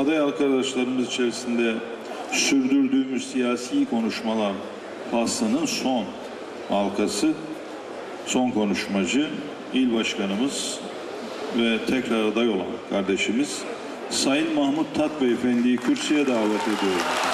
aday arkadaşlarımız içerisinde sürdürdüğümüz siyasi konuşmalar faslının son halkası, son konuşmacı il başkanımız ve tekrar aday olan kardeşimiz Sayın Mahmut Tat Beyefendi'yi kürsüye davet ediyorum.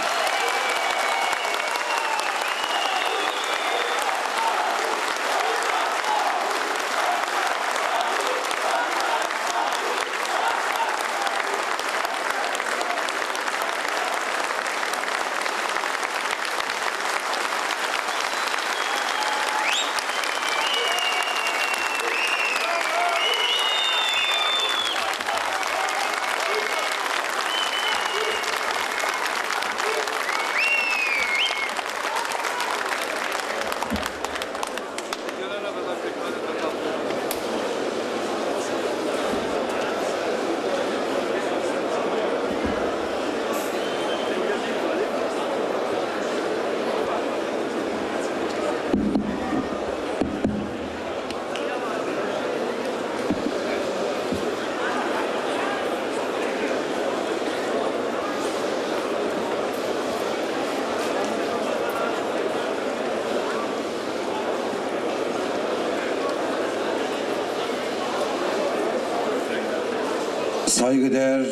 Saygıdeğer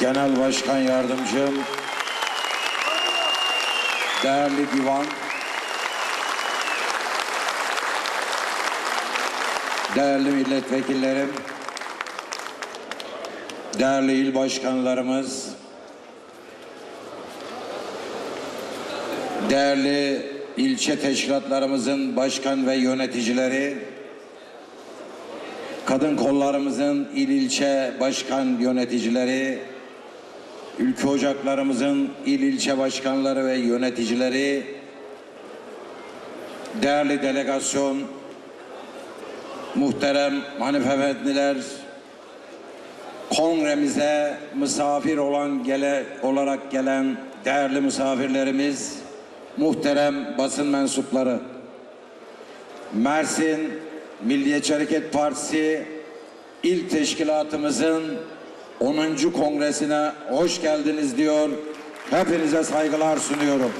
Genel Başkan Yardımcım, değerli divan, değerli milletvekillerim, değerli il başkanlarımız, değerli ilçe teşkilatlarımızın başkan ve yöneticileri, kadın kollarımızın il ilçe başkan yöneticileri, ülke ocaklarımızın il ilçe başkanları ve yöneticileri, değerli delegasyon, muhterem hanımefendiler, kongremize misafir olan gele, olarak gelen değerli misafirlerimiz, muhterem basın mensupları, Mersin Milliyetçi Hareket Partisi İl Teşkilatımızın 10. kongresine hoş geldiniz diyor. Hepinize saygılar sunuyorum.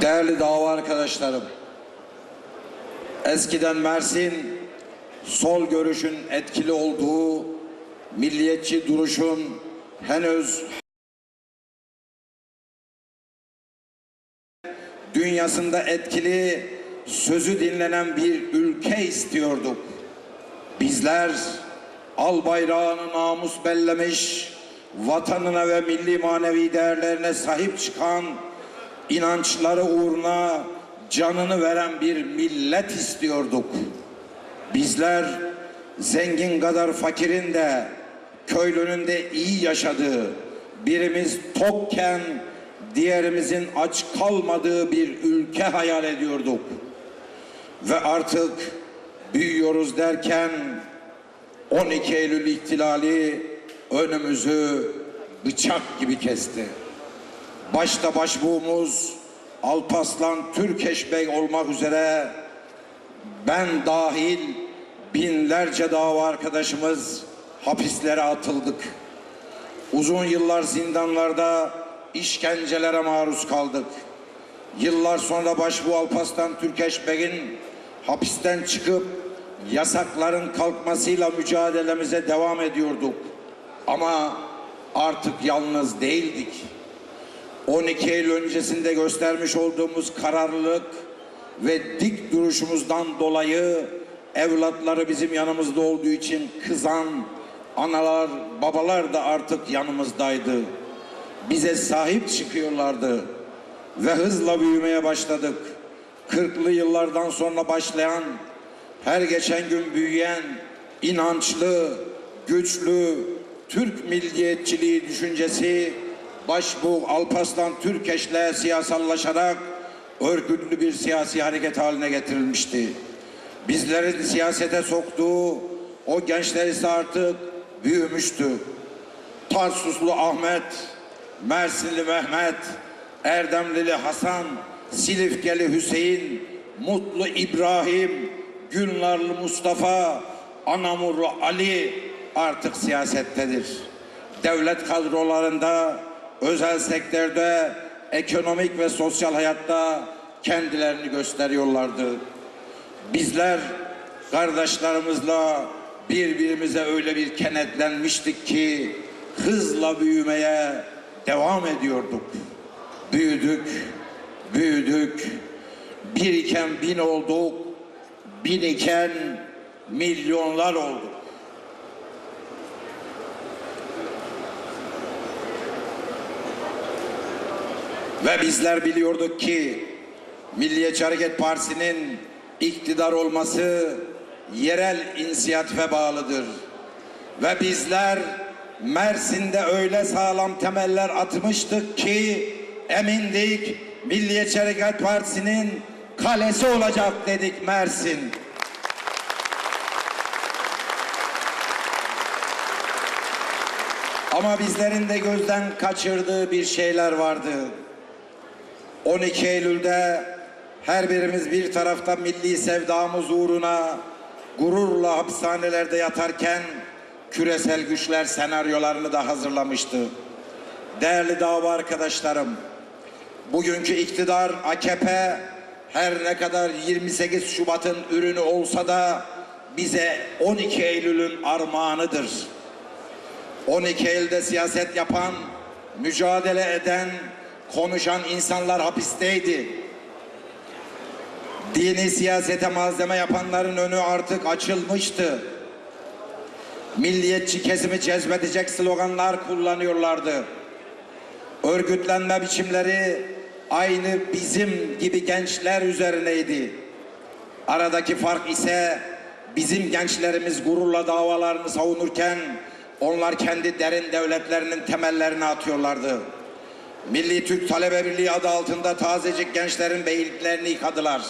Değerli dava arkadaşlarım, eskiden Mersin sol görüşün etkili olduğu milliyetçi duruşun henüz dünyasında etkili sözü dinlenen bir ülke istiyorduk. Bizler al bayrağını namus bellemiş, vatanına ve milli manevi değerlerine sahip çıkan, inançları uğruna canını veren bir millet istiyorduk. Bizler zengin kadar fakirin de köylünün de iyi yaşadığı, birimiz tokken diğerimizin aç kalmadığı bir ülke hayal ediyorduk. Ve artık büyüyoruz derken 12 Eylül ihtilali önümüzü bıçak gibi kesti. Başta başbuğumuz Alpaslan Türkeş Bey olmak üzere ben dahil binlerce dava arkadaşımız hapislere atıldık. Uzun yıllar zindanlarda işkencelere maruz kaldık. Yıllar sonra başbuğ Alpaslan Türkeş Bey'in hapisten çıkıp yasakların kalkmasıyla mücadelemize devam ediyorduk. Ama artık yalnız değildik. 12 Eylül öncesinde göstermiş olduğumuz kararlılık ve dik duruşumuzdan dolayı evlatları bizim yanımızda olduğu için kızan analar, babalar da artık yanımızdaydı. Bize sahip çıkıyorlardı ve hızla büyümeye başladık. 40'lı yıllardan sonra başlayan, her geçen gün büyüyen, inançlı, güçlü Türk milliyetçiliği düşüncesi Başbuğ Alparslan Türkeş'le siyasallaşarak örgütlü bir siyasi hareket haline getirilmişti. Bizlerin siyasete soktuğu o gençler ise artık büyümüştü. Tarsuslu Ahmet, Mersinli Mehmet, Erdemlili Hasan, Silifkeli Hüseyin, Mutlu İbrahim, Gülnarlı Mustafa, Anamurlu Ali artık siyasettedir. Devlet kadrolarında, özel sektörde, ekonomik ve sosyal hayatta kendilerini gösteriyorlardı. Bizler kardeşlerimizle birbirimize öyle bir kenetlenmiştik ki hızla büyümeye devam ediyorduk. Büyüdük, büyüdük. Bir iken bin olduk, bin iken milyonlar olduk. Ve bizler biliyorduk ki Milliyetçi Hareket Partisi'nin iktidar olması yerel inisiyatife bağlıdır. Ve bizler Mersin'de öyle sağlam temeller atmıştık ki emindik Milliyetçi Hareket Partisi'nin kalesi olacak dedik Mersin. Ama bizlerin de gözden kaçırdığı bir şeyler vardı. 12 Eylül'de her birimiz bir tarafta milli sevdamız uğruna gururla hapishanelerde yatarken küresel güçler senaryolarını da hazırlamıştı. Değerli dava arkadaşlarım, bugünkü iktidar AKP her ne kadar 28 Şubat'ın ürünü olsa da bize 12 Eylül'ün armağanıdır. 12 Eylül'de siyaset yapan, mücadele eden, konuşan insanlar hapisteydi. Dini siyasete malzeme yapanların önü artık açılmıştı. Milliyetçi kesimi cezbedecek sloganlar kullanıyorlardı. Örgütlenme biçimleri aynı bizim gibi gençler üzerineydi. Aradaki fark ise bizim gençlerimiz gururla davalarını savunurken onlar kendi derin devletlerinin temellerini atıyorlardı. Milli Türk Talebe Birliği adı altında tazecik gençlerin beyliklerini yıkadılar.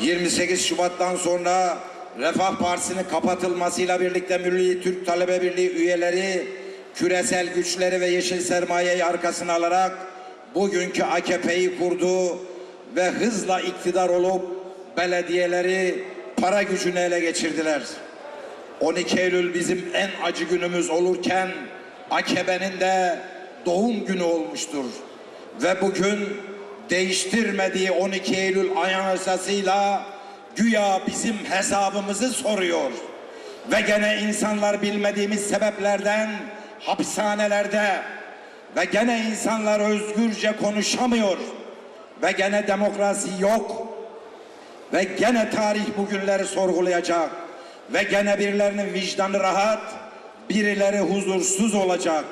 28 Şubat'tan sonra Refah Partisi'nin kapatılmasıyla birlikte Milli Türk Talebe Birliği üyeleri küresel güçleri ve yeşil sermayeyi arkasına alarak bugünkü AKP'yi kurdu ve hızla iktidar olup belediyeleri para gücüne ele geçirdiler. 12 Eylül bizim en acı günümüz olurken AKP'nin de doğum günü olmuştur. Ve bugün değiştirmediği 12 Eylül anayasasıyla güya bizim hesabımızı soruyor. Ve gene insanlar bilmediğimiz sebeplerden hapishanelerde ve gene insanlar özgürce konuşamıyor. Ve gene demokrasi yok. Ve gene tarih bugünleri sorgulayacak. Ve gene birilerinin vicdanı rahat, birileri huzursuz olacak.